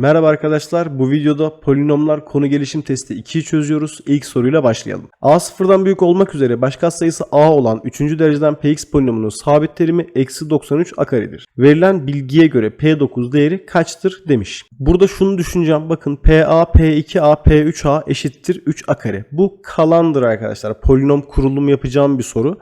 Merhaba arkadaşlar. Bu videoda polinomlar konu gelişim testi 2'yi çözüyoruz. İlk soruyla başlayalım. A sıfırdan büyük olmak üzere başka sayısı A olan 3. dereceden Px polinomunun sabit terimi eksi 93 a. Verilen bilgiye göre P9 değeri kaçtır demiş. Burada şunu düşüneceğim. Bakın PA, P2A, P3A eşittir 3 a kare. Bu kalandır arkadaşlar. Polinom kurulum yapacağım bir soru.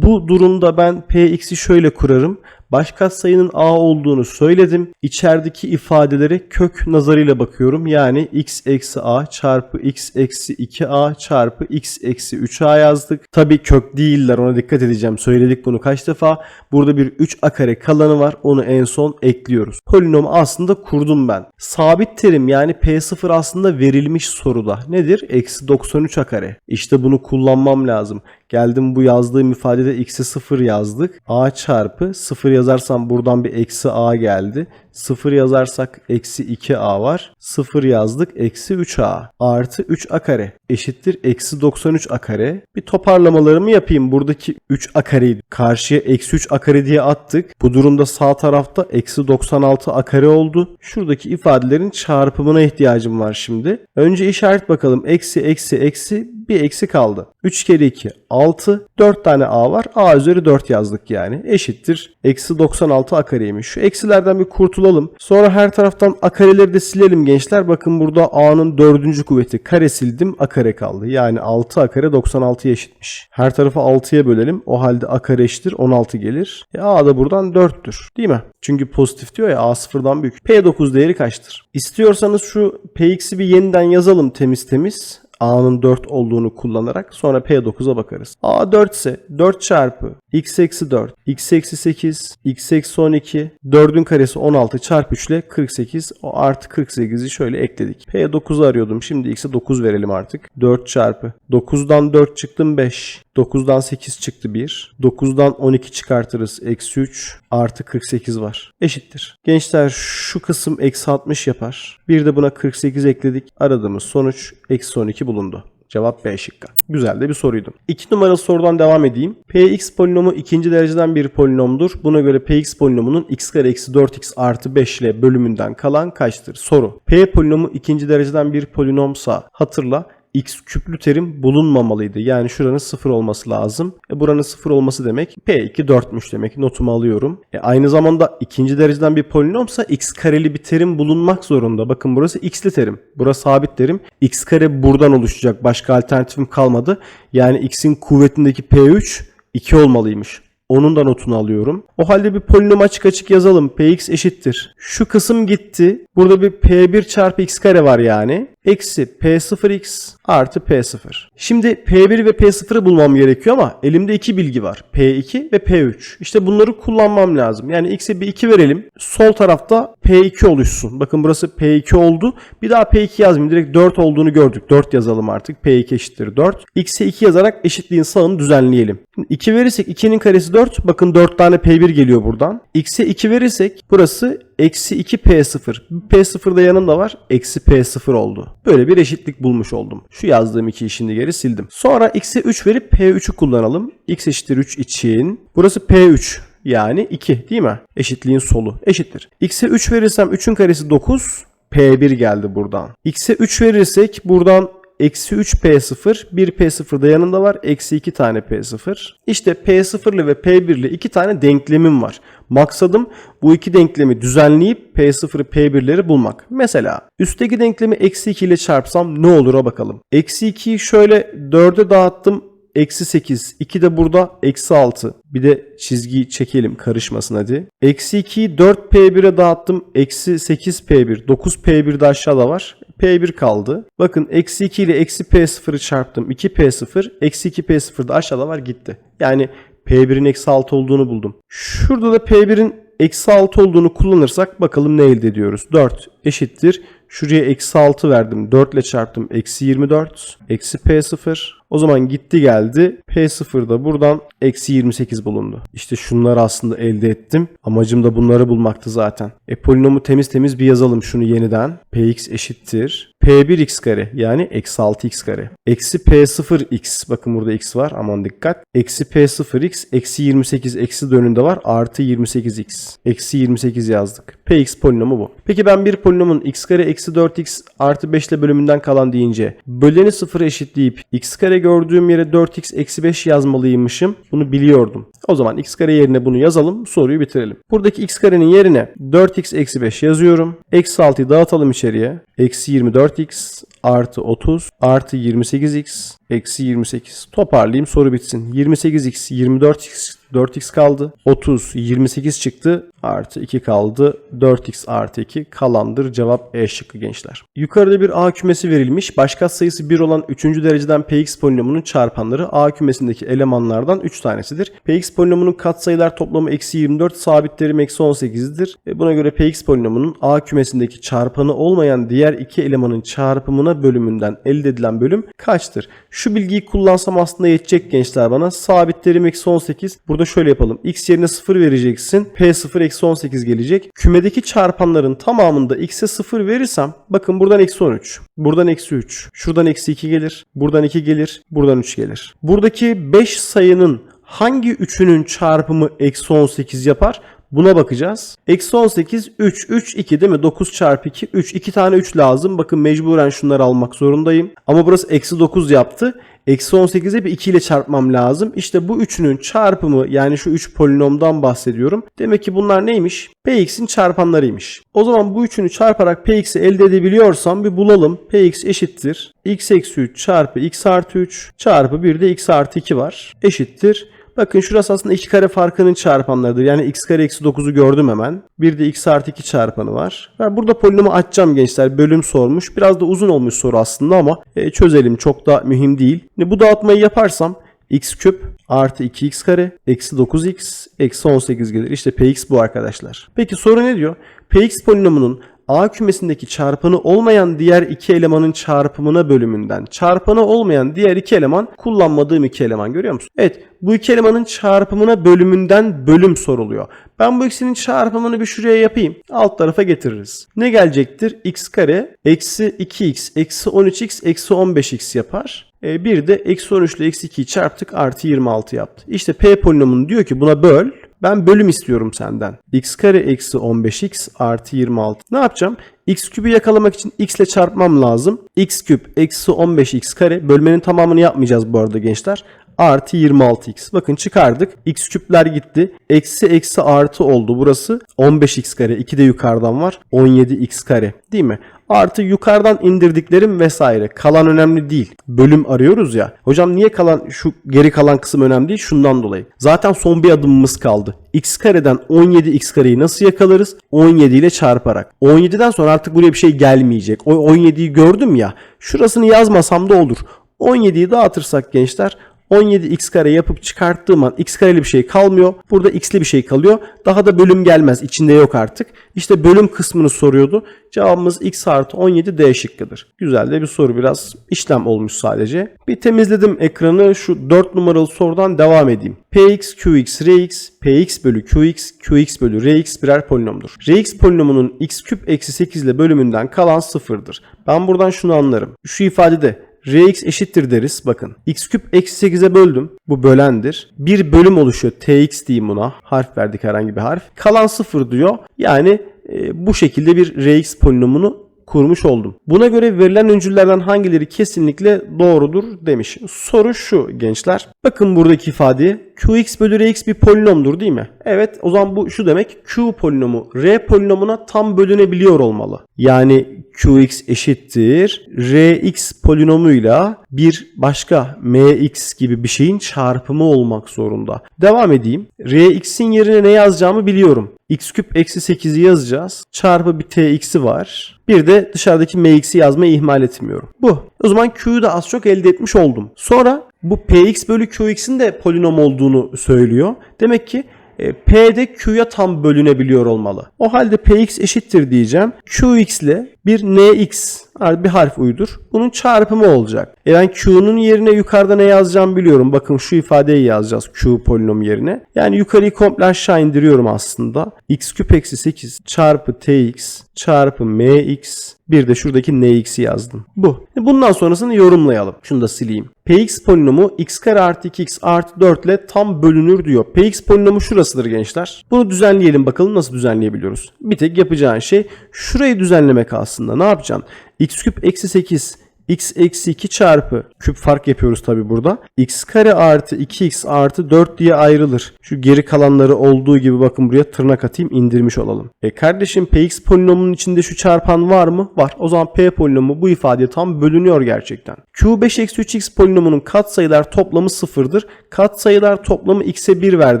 Bu durumda ben Px'i şöyle kurarım. Başka sayının a olduğunu söyledim. İçerideki ifadelere kök nazarıyla bakıyorum. Yani x eksi a çarpı x eksi 2a çarpı x eksi 3a yazdık. Tabii kök değiller ona dikkat edeceğim. Söyledik bunu kaç defa. Burada bir 3a kare kalanı var. Onu en son ekliyoruz. Polinom aslında kurdum ben. Sabit terim yani p0 aslında verilmiş soruda. Nedir? Eksi 93a kare. İşte bunu kullanmam lazım. Geldim bu yazdığım ifadede x'e 0 yazdık. a çarpı 0 yazarsam buradan bir eksi a geldi. 0 yazarsak eksi 2a var. 0 yazdık eksi 3a artı 3a kare eşittir eksi 93 a kare. Bir toparlamalarımı yapayım. Buradaki 3a kareyi karşıya eksi 3 a kare diye attık. Bu durumda sağ tarafta eksi 96 a kare oldu. Şuradaki ifadelerin çarpımına ihtiyacım var şimdi. Önce işaret bakalım. Eksi eksi eksi bir eksi kaldı. 3 kere 2 6. 4 tane a var. a üzeri 4 yazdık yani. Eşittir. Eksi 96 a kareymiş. Şu eksilerden bir kurtulalım. Sonra her taraftan a kareleri de silelim gençler. Bakın burada a'nın dördüncü kuvveti. Kare sildim. a kare kaldı. Yani 6 a kare 96'ya eşitmiş. Her tarafı 6'ya bölelim. O halde a kare eşittir 16 gelir. E, a da buradan 4'tür. Değil mi? Çünkü pozitif diyor ya a sıfırdan büyük. P9 değeri kaçtır? İstiyorsanız şu Px'i bir yeniden yazalım temiz temiz. A'nın 4 olduğunu kullanarak sonra P9'a bakarız. A 4 ise 4 çarpı x eksi 4, x eksi 8, x eksi 12, 4'ün karesi 16 çarpı 3 ile 48. O artı 48'i şöyle ekledik. P9'u arıyordum. Şimdi x'e 9 verelim artık. 4 çarpı. 9'dan 4 çıktım 5. 9'dan 8 çıktı 1. 9'dan 12 çıkartırız. Eksi 3 artı 48 var. Eşittir. Gençler şu kısım eksi 60 yapar. Bir de buna 48 ekledik. Aradığımız sonuç eksi 12 bulundu. Cevap B şıkkı. Güzel de bir soruydu. 2 numaralı sorudan devam edeyim. Px polinomu ikinci dereceden bir polinomdur. Buna göre Px polinomunun x kare eksi 4x artı 5 ile bölümünden kalan kaçtır? Soru. P polinomu ikinci dereceden bir polinomsa hatırla x küplü terim bulunmamalıydı. Yani şuranın 0 olması lazım. E buranın 0 olması demek P2 4'müş demek. Notumu alıyorum. E aynı zamanda ikinci dereceden bir polinomsa x kareli bir terim bulunmak zorunda. Bakın burası x'li terim. Burası sabit terim. x kare buradan oluşacak. Başka alternatifim kalmadı. Yani x'in kuvvetindeki P3 2 olmalıymış. Onun da notunu alıyorum. O halde bir polinom açık açık yazalım. Px eşittir. Şu kısım gitti. Burada bir P1 çarpı x kare var yani. Eksi P0x artı P0. Şimdi P1 ve P0'ı bulmam gerekiyor ama elimde iki bilgi var. P2 ve P3. İşte bunları kullanmam lazım. Yani x'e bir 2 verelim. Sol tarafta P2 oluşsun. Bakın burası P2 oldu. Bir daha P2 yazmayayım. Direkt 4 olduğunu gördük. 4 yazalım artık. P2 eşittir 4. X'e 2 yazarak eşitliğin sağını düzenleyelim. Şimdi 2 verirsek 2'nin karesi 4. Bakın 4 tane P1 geliyor buradan. X'e 2 verirsek burası eksi 2 P0. P0 da yanında var. Eksi P0 oldu. Böyle bir eşitlik bulmuş oldum. Şu yazdığım iki işini geri sildim. Sonra x'e 3 verip P3'ü kullanalım. x eşittir 3 için. Burası P3. Yani 2 değil mi? Eşitliğin solu. Eşittir. X'e 3 verirsem 3'ün karesi 9. P1 geldi buradan. X'e 3 verirsek buradan Eksi 3 P0, 1 P0 da yanında var. Eksi 2 tane P0. İşte P0'lı ve P1'li iki tane denklemim var. Maksadım bu iki denklemi düzenleyip P0'ı P1'leri bulmak. Mesela üstteki denklemi eksi 2 ile çarpsam ne olur'a bakalım. Eksi 2'yi şöyle 4'e dağıttım. Eksi 8. 2 de burada. Eksi 6. Bir de çizgiyi çekelim karışmasın hadi. Eksi 2'yi 4P1'e dağıttım. Eksi 8P1. 9P1 de aşağıda var. P1 kaldı. Bakın eksi 2 ile eksi P0'ı çarptım. 2P0. Eksi 2P0 da aşağıda var gitti. Yani P1'in eksi 6 olduğunu buldum. Şurada da P1'in eksi 6 olduğunu kullanırsak bakalım ne elde ediyoruz. 4 eşittir. Şuraya eksi 6 verdim. 4 ile çarptım. Eksi 24. Eksi P0 O zaman gitti geldi. P0'da buradan eksi 28 bulundu. İşte şunları aslında elde ettim. Amacım da bunları bulmaktı zaten. E polinomu temiz temiz bir yazalım şunu yeniden. Px eşittir. P1x kare yani eksi 6x kare. Eksi P0x bakın burada x var aman dikkat. Eksi P0x eksi 28 eksi de önünde var artı 28x. Eksi 28 yazdık. Px polinomu bu. Peki ben bir polinomun x kare eksi 4x artı 5 ile bölümünden kalan deyince böleni sıfıra eşitleyip x kare gördüğüm yere 4x eksi 5 yazmalıymışım. Bunu biliyordum. O zaman x kare yerine bunu yazalım soruyu bitirelim. Buradaki x karenin yerine 4x eksi 5 yazıyorum. Eksi 6'yı dağıtalım içeriye. Eksi 24x artı 30 artı 28x eksi 28. Toparlayayım soru bitsin. 28x 24x 4x kaldı. 30 28 çıktı. Artı 2 kaldı. 4x artı 2 kalandır. Cevap E şıkkı gençler. Yukarıda bir A kümesi verilmiş. Başkat sayısı 1 olan 3. dereceden Px polinomunun çarpanları A kümesindeki elemanlardan 3 tanesidir. Px polinomunun katsayılar toplamı eksi 24 sabit terim eksi 18'dir. E buna göre Px polinomunun A kümesindeki çarpanı olmayan diğer iki elemanın çarpımına bölümünden elde edilen bölüm kaçtır? Bilgiyi kullansam aslında yetecek gençler bana. Sabit terim eksi 18. Burada şöyle yapalım. X yerine 0 vereceksin. P0 eksi 18 gelecek. Kümedeki çarpanların tamamında x'e 0 verirsem bakın buradan eksi 13. Buradan eksi 3. Şuradan eksi 2 gelir. Buradan 2 gelir. Buradan 3 gelir. Buradaki 5 sayının hangi üçünün çarpımı eksi 18 yapar? Buna bakacağız. Eksi 18 3 3 2 değil mi? 9 çarpı 2 3 2 tane 3 lazım. Bakın mecburen şunları almak zorundayım. Ama burası eksi 9 yaptı. Eksi 18'e bir 2 ile çarpmam lazım. İşte bu üçünün çarpımı yani şu 3 polinomdan bahsediyorum. Demek ki bunlar neymiş? Px'in çarpanlarıymış. O zaman bu üçünü çarparak Px'i elde edebiliyorsam bir bulalım. Px eşittir. x eksi 3 çarpı x artı 3 çarpı bir de x artı 2 var. Eşittir. Bakın şurası aslında iki kare farkının çarpanlarıdır. Yani x kare eksi 9'u gördüm hemen. Bir de x artı 2 çarpanı var. Ben burada polinomu açacağım gençler. Bölüm sormuş. Biraz da uzun olmuş soru aslında ama e, çözelim. Çok da mühim değil. Şimdi bu dağıtmayı yaparsam x küp artı 2x kare eksi 9x eksi 18 gelir. İşte px bu arkadaşlar. Peki soru ne diyor? px polinomunun A kümesindeki çarpanı olmayan diğer iki elemanın çarpımına bölümünden çarpanı olmayan diğer iki eleman kullanmadığım iki eleman görüyor musun? Evet bu iki elemanın çarpımına bölümünden bölüm soruluyor. Ben bu ikisinin çarpımını bir şuraya yapayım. Alt tarafa getiririz. Ne gelecektir? x kare eksi 2x eksi 13x eksi 15x yapar. E, bir de eksi 13 ile eksi 2'yi çarptık artı 26 yaptı. İşte p polinomunu diyor ki buna böl. Ben bölüm istiyorum senden. x kare eksi 15x artı 26. Ne yapacağım? x küpü yakalamak için x ile çarpmam lazım. x küp eksi 15x kare. Bölmenin tamamını yapmayacağız bu arada gençler. Artı 26x. Bakın çıkardık. x küpler gitti. Eksi eksi artı oldu burası. 15x kare. 2 de yukarıdan var. 17x kare. Değil mi? Artı yukarıdan indirdiklerim vesaire. Kalan önemli değil. Bölüm arıyoruz ya. Hocam niye kalan şu geri kalan kısım önemli değil? Şundan dolayı. Zaten son bir adımımız kaldı. x kareden 17x kareyi nasıl yakalarız? 17 ile çarparak. 17'den sonra artık buraya bir şey gelmeyecek. O 17'yi gördüm ya. Şurasını yazmasam da olur. 17'yi dağıtırsak gençler 17x kare yapıp çıkarttığım an x kareli bir şey kalmıyor. Burada x'li bir şey kalıyor. Daha da bölüm gelmez. İçinde yok artık. İşte bölüm kısmını soruyordu. Cevabımız x artı 17 D şıkkıdır. Güzel de bir soru. Biraz işlem olmuş sadece. Bir temizledim ekranı. Şu 4 numaralı sorudan devam edeyim. Px, Qx, Rx, Px bölü Qx, Qx bölü Rx birer polinomdur. Rx polinomunun x küp eksi 8 ile bölümünden kalan sıfırdır. Ben buradan şunu anlarım. Şu ifadede Rx eşittir deriz. Bakın x küp eksi 8'e böldüm. Bu bölendir. Bir bölüm oluşuyor. Tx diyeyim buna. Harf verdik herhangi bir harf. Kalan 0 diyor. Yani e, bu şekilde bir Rx polinomunu kurmuş oldum. Buna göre verilen öncüllerden hangileri kesinlikle doğrudur demiş. Soru şu gençler. Bakın buradaki ifadeye Qx bölü Rx bir polinomdur değil mi? Evet o zaman bu şu demek Q polinomu R polinomuna tam bölünebiliyor olmalı. Yani Qx eşittir Rx polinomuyla bir başka Mx gibi bir şeyin çarpımı olmak zorunda. Devam edeyim. Rx'in yerine ne yazacağımı biliyorum. X küp eksi 8'i yazacağız. Çarpı bir tx'i var. Bir de dışarıdaki mx'i yazmayı ihmal etmiyorum. Bu. O zaman q'yu da az çok elde etmiş oldum. Sonra bu px bölü qx'in de polinom olduğunu söylüyor. Demek ki e, P de Q'ya tam bölünebiliyor olmalı. O halde Px eşittir diyeceğim. Qx ile bir Nx bir harf uydur. Bunun çarpımı olacak. E ben Q'nun yerine yukarıda ne yazacağımı biliyorum. Bakın şu ifadeyi yazacağız Q polinom yerine. Yani yukarıyı komple aşağı indiriyorum aslında. x küp eksi 8 çarpı tx çarpı mx bir de şuradaki nx'i yazdım. Bu. Bundan sonrasını yorumlayalım. Şunu da sileyim. Px polinomu x kare artı 2x artı 4 ile tam bölünür diyor. Px polinomu şurasıdır gençler. Bunu düzenleyelim bakalım nasıl düzenleyebiliyoruz. Bir tek yapacağın şey şurayı düzenlemek aslında. Ne yapacaksın? X küp eksi 8 x eksi 2 çarpı küp fark yapıyoruz tabi burada. x kare artı 2x artı 4 diye ayrılır. Şu geri kalanları olduğu gibi bakın buraya tırnak atayım indirmiş olalım. E kardeşim px polinomunun içinde şu çarpan var mı? Var. O zaman p polinomu bu ifadeye tam bölünüyor gerçekten. q5 eksi 3x polinomunun katsayılar toplamı sıfırdır. Katsayılar toplamı x'e 1 ver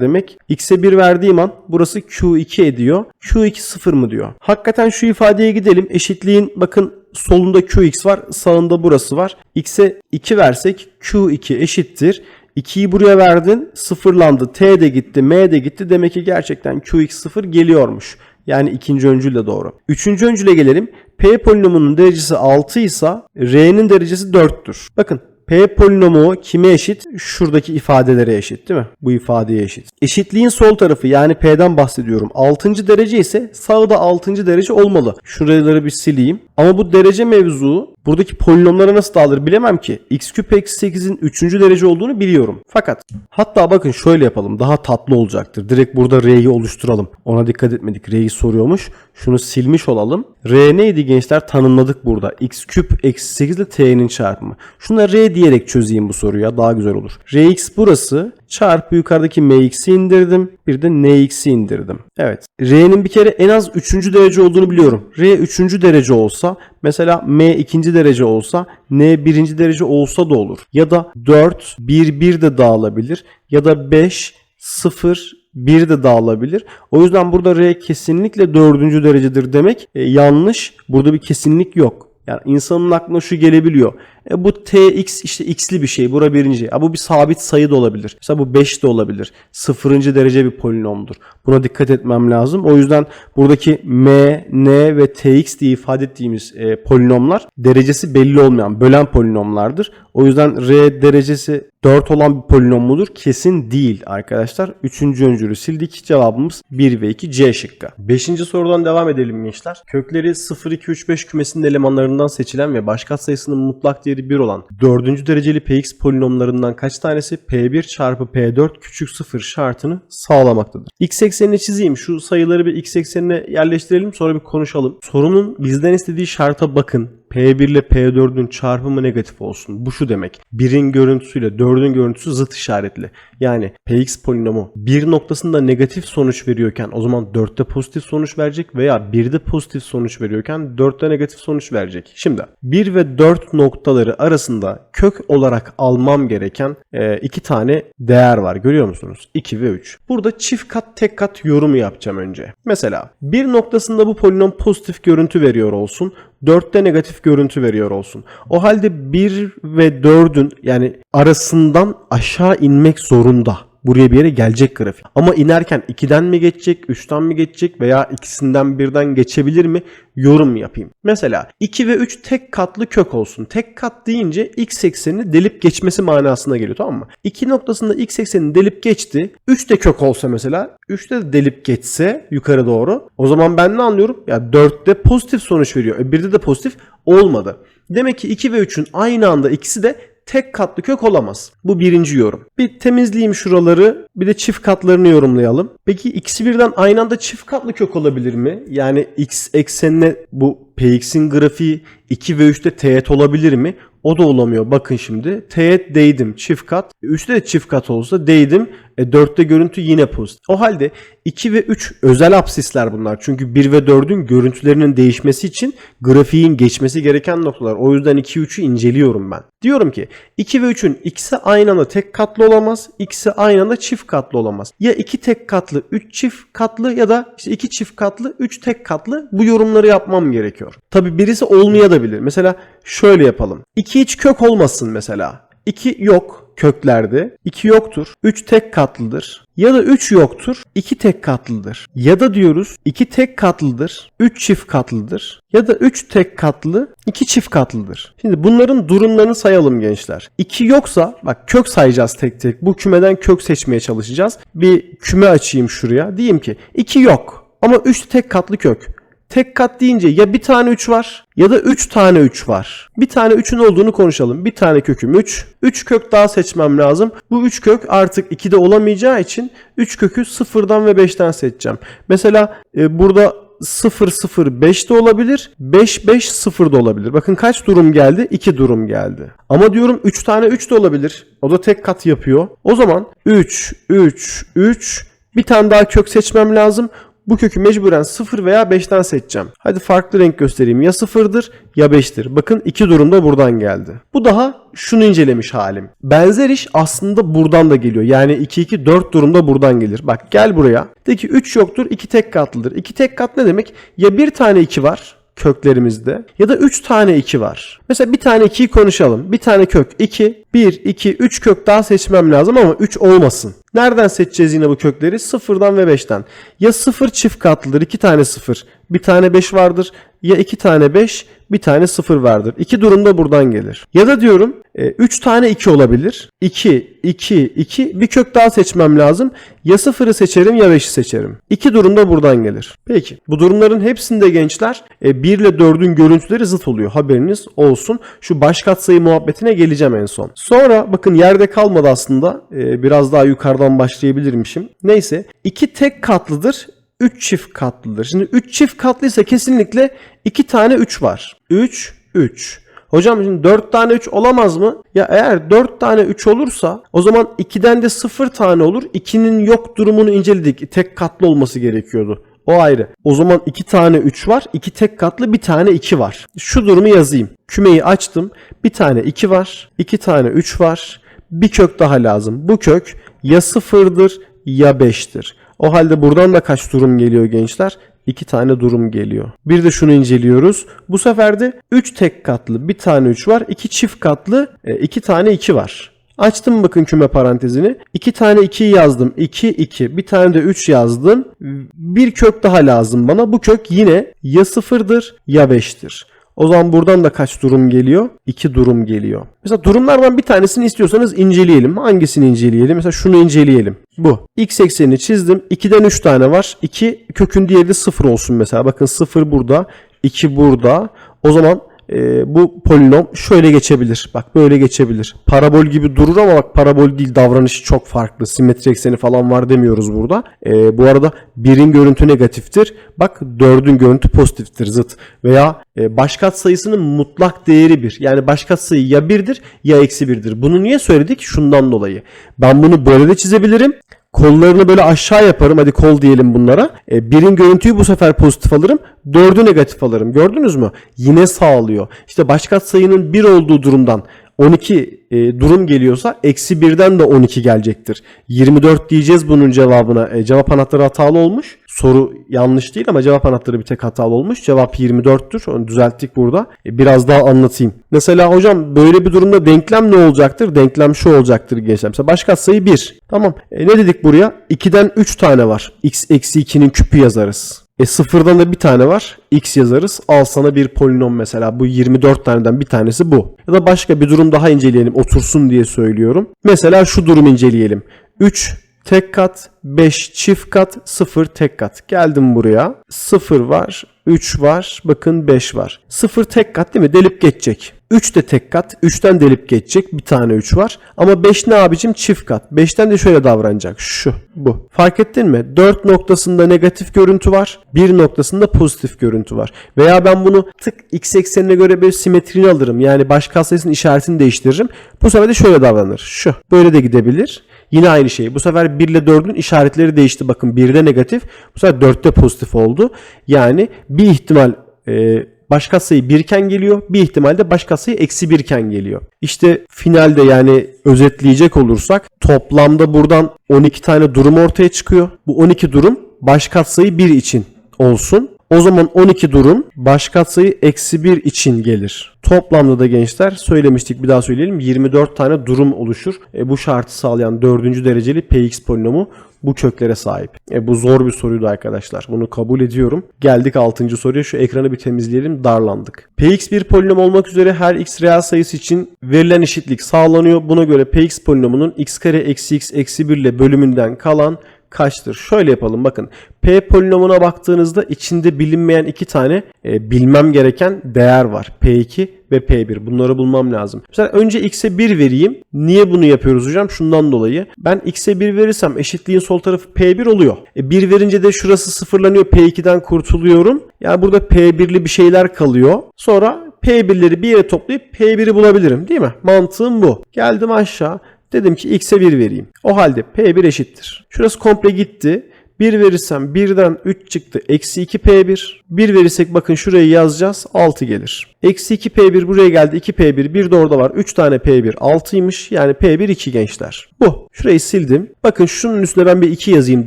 demek. x'e 1 verdiğim an burası q2 ediyor. q2 sıfır mı diyor. Hakikaten şu ifadeye gidelim. Eşitliğin bakın solunda qx var, sağında burası var. x'e 2 versek q2 eşittir. 2'yi buraya verdin, sıfırlandı. T de gitti, M de gitti. Demek ki gerçekten qx sıfır geliyormuş. Yani ikinci öncül de doğru. Üçüncü öncüle gelelim. P polinomunun derecesi 6 ise R'nin derecesi 4'tür. Bakın P polinomu kime eşit? Şuradaki ifadelere eşit değil mi? Bu ifadeye eşit. Eşitliğin sol tarafı yani P'den bahsediyorum. 6. derece ise sağda 6. derece olmalı. Şuraları bir sileyim. Ama bu derece mevzu buradaki polinomlara nasıl dağılır bilemem ki. x küp eksi 8'in 3. derece olduğunu biliyorum. Fakat hatta bakın şöyle yapalım. Daha tatlı olacaktır. Direkt burada R'yi oluşturalım. Ona dikkat etmedik. R'yi soruyormuş. Şunu silmiş olalım. R neydi gençler? Tanımladık burada. x küp eksi 8 ile t'nin çarpımı. Şuna R diyerek çözeyim bu soruya. Daha güzel olur. Rx burası. Çarpı yukarıdaki mx'i indirdim. Bir de nx'i indirdim. Evet. R'nin bir kere en az 3. derece olduğunu biliyorum. R 3. derece olsa mesela m 2. derece olsa n 1. derece olsa da olur. Ya da 4 1 1 de dağılabilir. Ya da 5 0 1 de dağılabilir. O yüzden burada R kesinlikle 4. derecedir demek e, yanlış. Burada bir kesinlik yok. Yani insanın aklına şu gelebiliyor. E bu tx işte x'li bir şey. Bura birinci. Ya bu bir sabit sayı da olabilir. Mesela bu 5 de olabilir. Sıfırıncı derece bir polinomdur. Buna dikkat etmem lazım. O yüzden buradaki m, n ve tx diye ifade ettiğimiz e, polinomlar derecesi belli olmayan bölen polinomlardır. O yüzden r derecesi 4 olan bir polinom mudur? Kesin değil arkadaşlar. Üçüncü öncülü sildik. Cevabımız 1 ve 2 C şıkkı. Beşinci sorudan devam edelim gençler. Kökleri 0, 2, 3, 5 kümesinin elemanlarından seçilen ve başka sayısının mutlak değeri 1 olan 4. dereceli px polinomlarından kaç tanesi p1 çarpı p4 küçük 0 şartını sağlamaktadır. x eksenini çizeyim. Şu sayıları bir x eksenine yerleştirelim sonra bir konuşalım. Sorunun bizden istediği şarta bakın. P1 ile P4'ün çarpımı negatif olsun. Bu şu demek. 1'in görüntüsüyle 4'ün görüntüsü zıt işaretli. Yani Px polinomu 1 noktasında negatif sonuç veriyorken o zaman 4'te pozitif sonuç verecek veya 1'de pozitif sonuç veriyorken 4'te negatif sonuç verecek. Şimdi 1 ve 4 noktaları arasında kök olarak almam gereken e, iki tane değer var. Görüyor musunuz? 2 ve 3. Burada çift kat tek kat yorumu yapacağım önce. Mesela bir noktasında bu polinom pozitif görüntü veriyor olsun. 4'te negatif görüntü veriyor olsun. O halde 1 ve 4'ün yani arasından aşağı inmek zorunda. Buraya bir yere gelecek grafik. Ama inerken 2'den mi geçecek, 3'ten mi geçecek veya ikisinden birden geçebilir mi? Yorum yapayım. Mesela 2 ve 3 tek katlı kök olsun. Tek kat deyince x eksenini delip geçmesi manasına geliyor tamam mı? 2 noktasında x eksenini delip geçti. 3 de kök olsa mesela 3 de delip geçse yukarı doğru. O zaman ben ne anlıyorum? Ya 4'te pozitif sonuç veriyor. E 1'de de pozitif olmadı. Demek ki 2 ve 3'ün aynı anda ikisi de tek katlı kök olamaz. Bu birinci yorum. Bir temizleyeyim şuraları. Bir de çift katlarını yorumlayalım. Peki ikisi birden aynı anda çift katlı kök olabilir mi? Yani x eksenine bu px'in grafiği 2 ve 3'te teğet olabilir mi? O da olamıyor. Bakın şimdi. Teğet değdim çift kat. 3'te de çift kat olsa değdim. E 4'te görüntü yine pozitif. O halde 2 ve 3 özel apsisler bunlar. Çünkü 1 ve 4'ün görüntülerinin değişmesi için grafiğin geçmesi gereken noktalar. O yüzden 2 3'ü inceliyorum ben. Diyorum ki 2 ve 3'ün ikisi aynı anda tek katlı olamaz. ikisi aynı anda çift katlı olamaz. Ya 2 tek katlı, 3 çift katlı ya da işte 2 çift katlı, 3 tek katlı bu yorumları yapmam gerekiyor. Tabi birisi olmayabilir. Mesela şöyle yapalım. 2 iç kök olmasın mesela. 2 yok köklerde. 2 yoktur. 3 tek katlıdır. Ya da 3 yoktur. 2 tek katlıdır. Ya da diyoruz 2 tek katlıdır. 3 çift katlıdır. Ya da 3 tek katlı 2 çift katlıdır. Şimdi bunların durumlarını sayalım gençler. 2 yoksa bak kök sayacağız tek tek. Bu kümeden kök seçmeye çalışacağız. Bir küme açayım şuraya. Diyeyim ki 2 yok ama 3 tek katlı kök. Tek kat deyince ya bir tane 3 var ya da 3 tane 3 var. Bir tane 3'ün olduğunu konuşalım. Bir tane köküm 3. 3 kök daha seçmem lazım. Bu 3 kök artık 2'de olamayacağı için 3 kökü 0'dan ve 5'ten seçeceğim. Mesela e, burada 0 0 5 de olabilir. 5 5 0 da olabilir. Bakın kaç durum geldi? 2 durum geldi. Ama diyorum 3 tane 3 de olabilir. O da tek kat yapıyor. O zaman 3 3 3 bir tane daha kök seçmem lazım. Bu kökü mecburen 0 veya 5'ten seçeceğim. Hadi farklı renk göstereyim. Ya 0'dır ya 5'tir. Bakın iki durumda buradan geldi. Bu daha şunu incelemiş halim. Benzer iş aslında buradan da geliyor. Yani 2 2 4 durumda buradan gelir. Bak gel buraya. De ki 3 yoktur 2 tek katlıdır. 2 tek kat ne demek? Ya bir tane 2 var köklerimizde ya da 3 tane 2 var. Mesela bir tane 2'yi konuşalım. Bir tane kök 2, 1, 2, 3 kök daha seçmem lazım ama 3 olmasın. Nereden seçeceğiz yine bu kökleri? Sıfırdan ve 5'ten. Ya 0 çift katlıdır. 2 tane 0. Bir tane 5 vardır. Ya 2 tane 5 bir tane 0 vardır. İki durumda buradan gelir. Ya da diyorum 3 tane 2 olabilir. 2, 2, 2 bir kök daha seçmem lazım. Ya 0'ı seçerim ya 5'i seçerim. İki durumda buradan gelir. Peki bu durumların hepsinde gençler 1 ile 4'ün görüntüleri zıt oluyor. Haberiniz olsun. Şu baş katsayı muhabbetine geleceğim en son. Sonra bakın yerde kalmadı aslında. Biraz daha yukarıdan başlayabilirmişim. Neyse 2 tek katlıdır. 3 çift katlıdır. Şimdi 3 çift katlıysa kesinlikle 2 tane 3 var. 3, 3. Hocam şimdi 4 tane 3 olamaz mı? Ya eğer 4 tane 3 olursa o zaman 2'den de 0 tane olur. 2'nin yok durumunu inceledik. Tek katlı olması gerekiyordu. O ayrı. O zaman 2 tane 3 var. 2 tek katlı bir tane 2 var. Şu durumu yazayım. Kümeyi açtım. Bir tane 2 var. 2 tane 3 var. Bir kök daha lazım. Bu kök ya 0'dır ya 5'tir. O halde buradan da kaç durum geliyor gençler? 2 tane durum geliyor. Bir de şunu inceliyoruz. Bu sefer de 3 tek katlı bir tane 3 var. 2 çift katlı 2 tane 2 var. Açtım bakın küme parantezini. 2 tane 2'yi yazdım. 2, 2. Bir tane de 3 yazdım. Bir kök daha lazım bana. Bu kök yine ya 0'dır ya 5'tir. O zaman buradan da kaç durum geliyor? 2 durum geliyor. Mesela durumlardan bir tanesini istiyorsanız inceleyelim. Hangisini inceleyelim? Mesela şunu inceleyelim. Bu. X eksenini çizdim. 2'den 3 tane var. 2 kökün diğeri de 0 olsun mesela. Bakın 0 burada. 2 burada. O zaman e, bu polinom şöyle geçebilir. Bak böyle geçebilir. Parabol gibi durur ama bak parabol değil davranışı çok farklı. Simetri ekseni falan var demiyoruz burada. E, bu arada 1'in görüntü negatiftir. Bak 4'ün görüntü pozitiftir zıt. Veya e, başkat sayısının mutlak değeri 1. Yani başkat sayı ya 1'dir ya eksi 1'dir. Bunu niye söyledik? Şundan dolayı. Ben bunu böyle de çizebilirim. Kollarını böyle aşağı yaparım. Hadi kol diyelim bunlara. E, birin görüntüyü bu sefer pozitif alırım. Dördü negatif alırım. Gördünüz mü? Yine sağlıyor. İşte başkat sayının 1 olduğu durumdan 12 e, durum geliyorsa eksi 1'den de 12 gelecektir. 24 diyeceğiz bunun cevabına. E, cevap anahtarı hatalı olmuş. Soru yanlış değil ama cevap anahtarı bir tek hatalı olmuş. Cevap 24'tür. Onu düzelttik burada. E, biraz daha anlatayım. Mesela hocam böyle bir durumda denklem ne olacaktır? Denklem şu olacaktır gençler. Mesela baş katsayı 1. Tamam. E, ne dedik buraya? 2'den 3 tane var. x eksi 2'nin küpü yazarız. E sıfırdan da bir tane var. X yazarız. Al sana bir polinom mesela. Bu 24 taneden bir tanesi bu. Ya da başka bir durum daha inceleyelim. Otursun diye söylüyorum. Mesela şu durum inceleyelim. 3 tek kat, 5 çift kat, 0 tek kat. Geldim buraya. 0 var, 3 var, bakın 5 var. 0 tek kat değil mi? Delip geçecek. 3 de tek kat. 3'ten delip geçecek. Bir tane 3 var. Ama 5 ne abicim? Çift kat. 5'ten de şöyle davranacak. Şu. Bu. Fark ettin mi? 4 noktasında negatif görüntü var. 1 noktasında pozitif görüntü var. Veya ben bunu tık x eksenine göre bir simetrini alırım. Yani baş katsayısının işaretini değiştiririm. Bu sefer de şöyle davranır. Şu. Böyle de gidebilir. Yine aynı şey. Bu sefer 1 ile 4'ün işaretleri değişti. Bakın 1'de negatif. Bu sefer 4'te pozitif oldu. Yani bir ihtimal e, baş katsayı 1 iken geliyor. Bir ihtimalde baş katsayı eksi 1 iken geliyor. İşte finalde yani özetleyecek olursak toplamda buradan 12 tane durum ortaya çıkıyor. Bu 12 durum baş katsayı 1 için olsun. O zaman 12 durum baş katsayı eksi 1 için gelir. Toplamda da gençler söylemiştik bir daha söyleyelim 24 tane durum oluşur. E, bu şartı sağlayan 4. dereceli px polinomu bu köklere sahip. E, bu zor bir soruydu arkadaşlar. Bunu kabul ediyorum. Geldik 6. soruya. Şu ekranı bir temizleyelim. Darlandık. Px bir polinom olmak üzere her x reel sayısı için verilen eşitlik sağlanıyor. Buna göre px polinomunun x kare eksi x eksi 1 ile bölümünden kalan kaçtır? Şöyle yapalım bakın. P polinomuna baktığınızda içinde bilinmeyen iki tane e, bilmem gereken değer var. P2 ve P1. Bunları bulmam lazım. Mesela önce x'e 1 vereyim. Niye bunu yapıyoruz hocam? Şundan dolayı. Ben x'e 1 verirsem eşitliğin sol tarafı P1 oluyor. E 1 verince de şurası sıfırlanıyor. P2'den kurtuluyorum. Yani burada P1'li bir şeyler kalıyor. Sonra P1'leri bir yere toplayıp P1'i bulabilirim değil mi? Mantığım bu. Geldim aşağı. Dedim ki x'e 1 vereyim. O halde P1 eşittir. Şurası komple gitti. 1 verirsem 1'den 3 çıktı. Eksi 2 P1. 1 verirsek bakın şurayı yazacağız. 6 gelir. Eksi 2 P1 buraya geldi. 2 P1. 1 de orada var. 3 tane P1 6'ymış. Yani P1 2 gençler. Bu. Şurayı sildim. Bakın şunun üstüne ben bir 2 yazayım.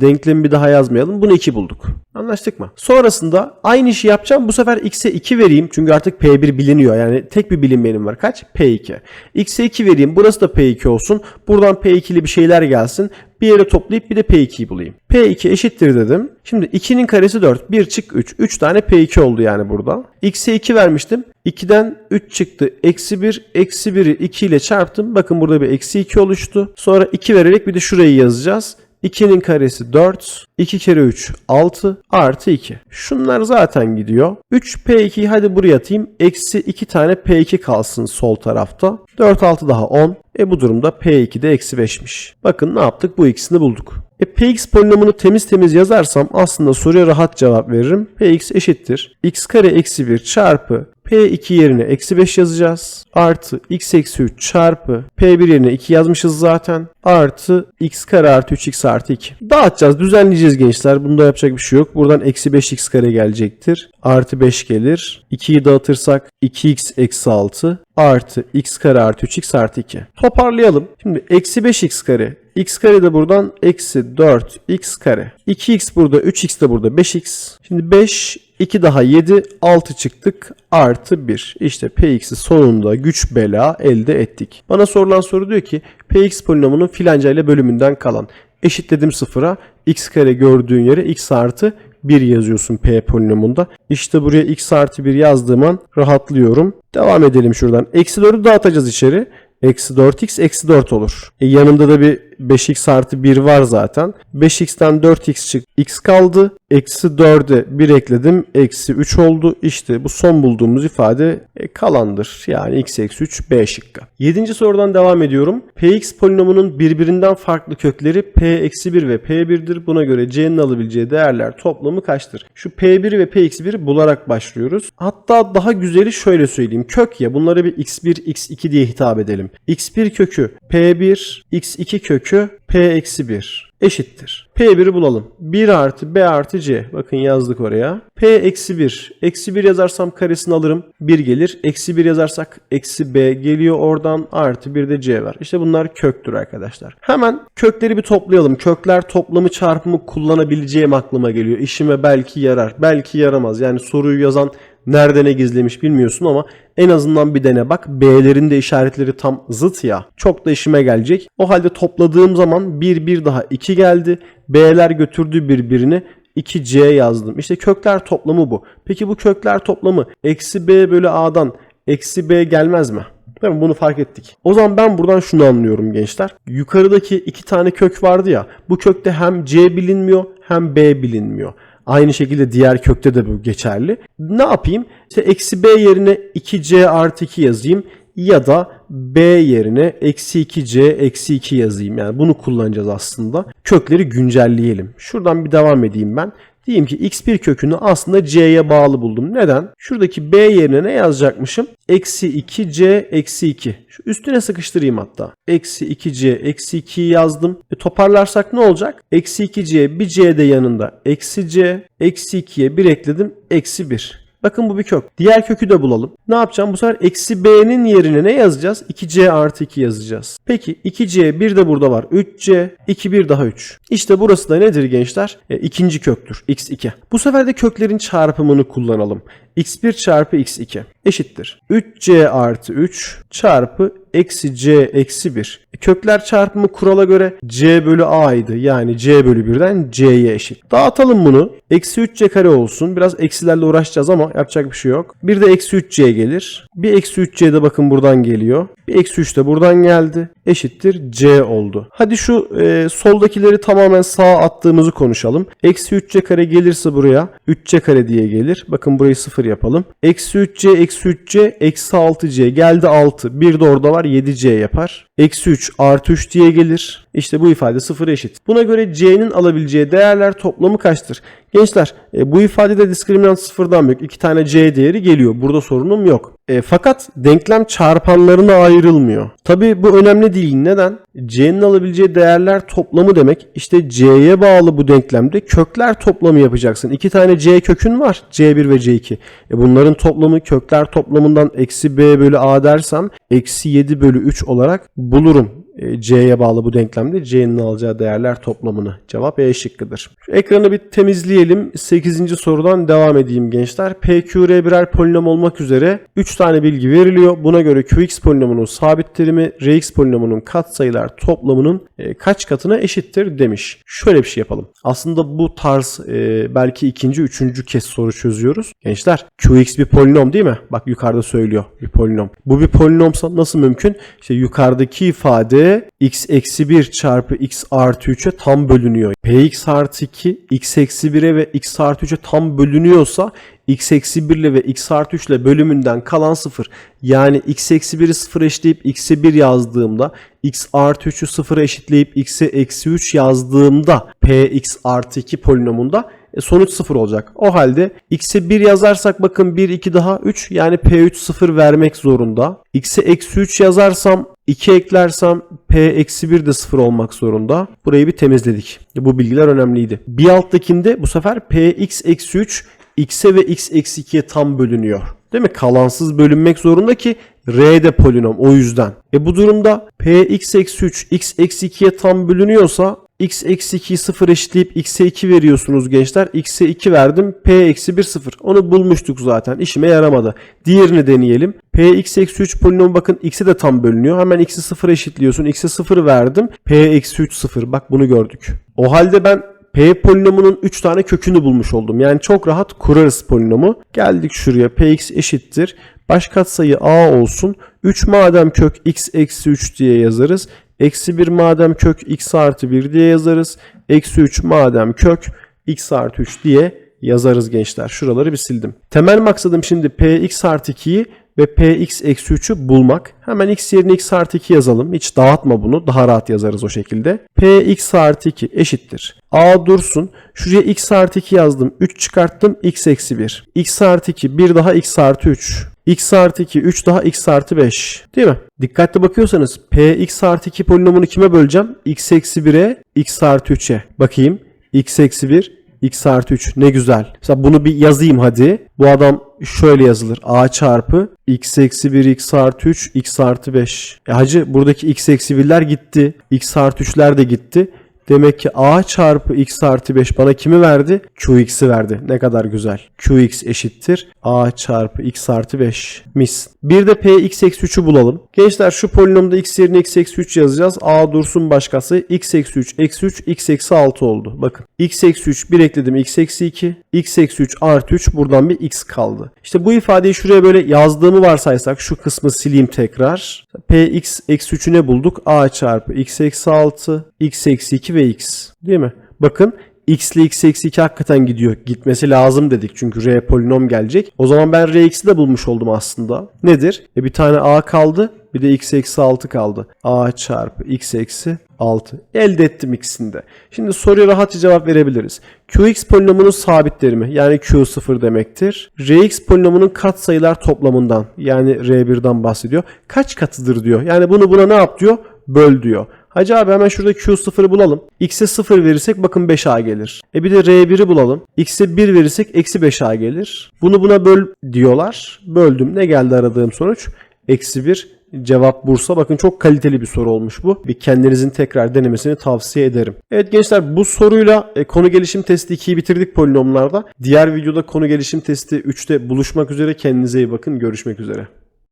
Denklemi bir daha yazmayalım. Bunu 2 bulduk. Anlaştık mı? Sonrasında aynı işi yapacağım. Bu sefer x'e 2 vereyim. Çünkü artık P1 biliniyor. Yani tek bir bilinmeyenim var. Kaç? P2. x'e 2 vereyim. Burası da P2 olsun. Buradan P2'li bir şeyler gelsin. Bir yere toplayıp bir de P2'yi bulayım. P2 eşittir dedim. Şimdi 2'nin karesi 4. 1 çık 3. 3 tane P2 oldu yani burada. X'e 2 vermiştim. 2'den 3 çıktı. Eksi 1. Eksi 1'i 2 ile çarptım. Bakın burada bir eksi 2 oluştu. Sonra 2 vererek bir de şurayı yazacağız. 2'nin karesi 4. 2 kere 3 6 artı 2. Şunlar zaten gidiyor. 3P2'yi hadi buraya atayım. Eksi 2 tane P2 kalsın sol tarafta. 4 6 daha 10. E bu durumda P2 de eksi 5'miş. Bakın ne yaptık? Bu ikisini bulduk. E Px polinomunu temiz temiz yazarsam aslında soruya rahat cevap veririm. Px eşittir. x kare eksi 1 çarpı P2 yerine eksi 5 yazacağız. Artı x eksi 3 çarpı P1 yerine 2 yazmışız zaten. Artı x kare artı 3x artı 2. Dağıtacağız. Düzenleyeceğiz gençler. Bunda yapacak bir şey yok. Buradan eksi 5x kare gelecektir. Artı 5 gelir. 2'yi dağıtırsak 2x eksi 6 artı x kare artı 3x artı 2. Toparlayalım. Şimdi eksi 5x kare. x kare de buradan eksi 4 x kare. 2x burada 3x de burada 5x. Şimdi 5 2 daha 7 6 çıktık artı 1. İşte Px'i sonunda güç bela elde ettik. Bana sorulan soru diyor ki Px polinomunun filanca ile bölümünden kalan. Eşitledim sıfıra x kare gördüğün yere x artı 1 yazıyorsun P polinomunda. İşte buraya x artı 1 yazdığım an rahatlıyorum. Devam edelim şuradan. Eksi 4'ü dağıtacağız içeri. Eksi 4x eksi 4 olur. E yanında da bir 5x artı 1 var zaten. 5x'ten 4x çık. x kaldı. Eksi 4'e 1 ekledim. Eksi 3 oldu. İşte bu son bulduğumuz ifade e, kalandır. Yani x eksi 3 b şıkkı. 7. sorudan devam ediyorum. px polinomunun birbirinden farklı kökleri p eksi 1 ve p1'dir. Buna göre c'nin alabileceği değerler toplamı kaçtır? Şu p1 ve p eksi 1'i bularak başlıyoruz. Hatta daha güzeli şöyle söyleyeyim. Kök ya bunlara bir x1, x2 diye hitap edelim. x1 kökü p1, x2 kökü p-1 eşittir. P1'i bulalım. 1 artı B artı C. Bakın yazdık oraya. P eksi 1. Eksi 1 yazarsam karesini alırım. 1 gelir. Eksi 1 yazarsak eksi B geliyor oradan. Artı 1 de C var. İşte bunlar köktür arkadaşlar. Hemen kökleri bir toplayalım. Kökler toplamı çarpımı kullanabileceğim aklıma geliyor. İşime belki yarar. Belki yaramaz. Yani soruyu yazan nerede ne gizlemiş bilmiyorsun ama en azından bir dene bak. B'lerin de işaretleri tam zıt ya. Çok da işime gelecek. O halde topladığım zaman 1 1 daha 2 geldi. B'ler götürdü birbirini. 2C yazdım. İşte kökler toplamı bu. Peki bu kökler toplamı eksi B bölü A'dan eksi B gelmez mi? Değil mi? Bunu fark ettik. O zaman ben buradan şunu anlıyorum gençler. Yukarıdaki iki tane kök vardı ya. Bu kökte hem C bilinmiyor hem B bilinmiyor. Aynı şekilde diğer kökte de bu geçerli. Ne yapayım? İşte eksi b yerine 2c artı 2 yazayım ya da b yerine eksi 2c eksi 2 yazayım. Yani bunu kullanacağız aslında. Kökleri güncelleyelim. Şuradan bir devam edeyim ben. Diyeyim ki x1 kökünü aslında c'ye bağlı buldum. Neden? Şuradaki b yerine ne yazacakmışım? Eksi 2c eksi 2. Şu üstüne sıkıştırayım hatta. Eksi 2c eksi 2'yi yazdım. E toparlarsak ne olacak? Eksi 2c bir c de yanında eksi c. Eksi 2'ye 1 ekledim. Eksi 1. Bakın bu bir kök. Diğer kökü de bulalım. Ne yapacağım? Bu sefer eksi b'nin yerine ne yazacağız? 2c artı 2 yazacağız. Peki 2c bir de burada var. 3c 2 bir daha 3. İşte burası da nedir gençler? E, ikinci köktür. x2. Bu sefer de köklerin çarpımını kullanalım. X1 çarpı x2 eşittir. 3c artı 3 çarpı eksi c eksi 1. E, Kökler çarpımı kurala göre c bölü a idi. Yani c bölü 1'den c'ye eşit. Dağıtalım bunu. Eksi 3c kare olsun. Biraz eksilerle uğraşacağız ama yapacak bir şey yok. Bir de eksi 3c gelir. Bir eksi 3c de bakın buradan geliyor. Bir eksi 3 de buradan geldi. Eşittir c oldu. Hadi şu e, soldakileri tamamen sağa attığımızı konuşalım. Eksi 3c kare gelirse buraya 3c kare diye gelir. Bakın burayı 0 yapalım. Eksi 3c eksi 3c eksi 6c geldi 6. Bir de orada var 7c yapar. Eksi 3 artı 3 diye gelir. İşte bu ifade 0 eşit. Buna göre c'nin alabileceği değerler toplamı kaçtır? Gençler e, bu ifadede diskriminant sıfırdan büyük. iki tane c değeri geliyor. Burada sorunum yok. E, fakat denklem çarpanlarına ayrılmıyor. Tabi bu önemli değil. Neden? C'nin alabileceği değerler toplamı demek. İşte C'ye bağlı bu denklemde kökler toplamı yapacaksın. İki tane C kökün var. C1 ve C2. E bunların toplamı kökler toplamından eksi B bölü A dersem eksi 7 bölü 3 olarak bulurum. E, C'ye bağlı bu denklemde C'nin alacağı değerler toplamını. Cevap E şıkkıdır. Şu ekranı bir temizleyelim. 8. sorudan devam edeyim gençler. PQR birer polinom olmak üzere 3 tane bilgi veriliyor. Buna göre QX polinomunun sabit terimi RX polinomunun katsayılar toplamının e, kaç katına eşittir demiş. Şöyle bir şey yapalım. Aslında bu tarz e, belki ikinci, üçüncü kez soru çözüyoruz. Gençler QX bir polinom değil mi? Bak yukarıda söylüyor bir polinom. Bu bir polinomsa nasıl mümkün? İşte yukarıdaki ifade x eksi 1 çarpı x artı 3'e tam bölünüyor. px artı 2 x eksi 1'e ve x artı 3'e tam bölünüyorsa x eksi 1 ile ve x artı 3 ile bölümünden kalan 0. Yani x eksi 1'i 0 eşitleyip x'e 1 yazdığımda x artı 3'ü 0 eşitleyip x'e eksi 3 yazdığımda px artı 2 polinomunda e, sonuç 0 olacak. O halde x'e 1 yazarsak bakın 1 2 daha 3 yani p3 0 vermek zorunda. x'e eksi 3 yazarsam 2 eklersem p eksi 1 de 0 olmak zorunda. Burayı bir temizledik. Bu bilgiler önemliydi. Bir alttakinde bu sefer px eksi 3 x'e ve x eksi 2'ye tam bölünüyor. Değil mi? Kalansız bölünmek zorunda ki r de polinom o yüzden. E bu durumda px eksi 3 x eksi 2'ye tam bölünüyorsa x eksi 2'yi 0 eşitleyip x'e 2 veriyorsunuz gençler. x'e 2 verdim. p eksi 1 0. Onu bulmuştuk zaten. İşime yaramadı. Diğerini deneyelim. px eksi 3 polinomu bakın x'e de tam bölünüyor. Hemen x'i 0 eşitliyorsun. x'e 0 verdim. p eksi 3 0. Bak bunu gördük. O halde ben P polinomunun 3 tane kökünü bulmuş oldum. Yani çok rahat kurarız polinomu. Geldik şuraya px eşittir. Baş katsayı a olsun. 3 madem kök x eksi 3 diye yazarız. Eksi 1 madem kök x artı 1 diye yazarız. Eksi 3 madem kök x artı 3 diye yazarız gençler. Şuraları bir sildim. Temel maksadım şimdi px artı 2'yi ve px eksi 3'ü bulmak. Hemen x yerine x artı 2 yazalım. Hiç dağıtma bunu. Daha rahat yazarız o şekilde. px artı 2 eşittir. a dursun. Şuraya x artı 2 yazdım. 3 çıkarttım. x eksi 1. x artı 2 bir daha x artı 3. x artı 2 3 daha x artı 5. Değil mi? Dikkatli bakıyorsanız px artı 2 polinomunu kime böleceğim? x eksi 1'e x artı 3'e. Bakayım. x eksi 1 x artı 3 ne güzel. Mesela bunu bir yazayım hadi. Bu adam şöyle yazılır. a çarpı x eksi 1 x artı 3 x artı 5. E hacı buradaki x eksi 1'ler gitti. x artı 3'ler de gitti. Demek ki a çarpı x artı 5 bana kimi verdi? qx'i verdi. Ne kadar güzel. qx eşittir. a çarpı x artı 5. Mis. Bir de px eksi 3'ü bulalım. Gençler şu polinomda x yerine x eksi 3 yazacağız. a dursun başkası. x eksi 3 eksi 3 x eksi 6 oldu. Bakın. x eksi 3 bir ekledim x eksi 2. x eksi 3 artı 3 buradan bir x kaldı. İşte bu ifadeyi şuraya böyle yazdığımı varsaysak şu kısmı sileyim tekrar. px eksi 3'ü ne bulduk? a çarpı x eksi 6 x eksi 2 ve x. Değil mi? Bakın x ile x eksi 2 hakikaten gidiyor. Gitmesi lazım dedik çünkü r polinom gelecek. O zaman ben rx'i de bulmuş oldum aslında. Nedir? E bir tane a kaldı. Bir de x eksi 6 kaldı. a çarpı x eksi 6. Elde ettim ikisini de. Şimdi soruya rahatça cevap verebiliriz. Qx polinomunun sabit terimi yani Q0 demektir. Rx polinomunun katsayılar toplamından yani R1'den bahsediyor. Kaç katıdır diyor. Yani bunu buna ne yap diyor? Böl diyor. Hacı abi hemen şurada Q0'ı bulalım. X'e 0 verirsek bakın 5A gelir. E bir de R1'i bulalım. X'e 1 verirsek eksi 5A gelir. Bunu buna böl diyorlar. Böldüm. Ne geldi aradığım sonuç? Eksi 1 cevap Bursa. Bakın çok kaliteli bir soru olmuş bu. Bir kendinizin tekrar denemesini tavsiye ederim. Evet gençler bu soruyla e, konu gelişim testi 2'yi bitirdik polinomlarda. Diğer videoda konu gelişim testi 3'te buluşmak üzere. Kendinize iyi bakın. Görüşmek üzere.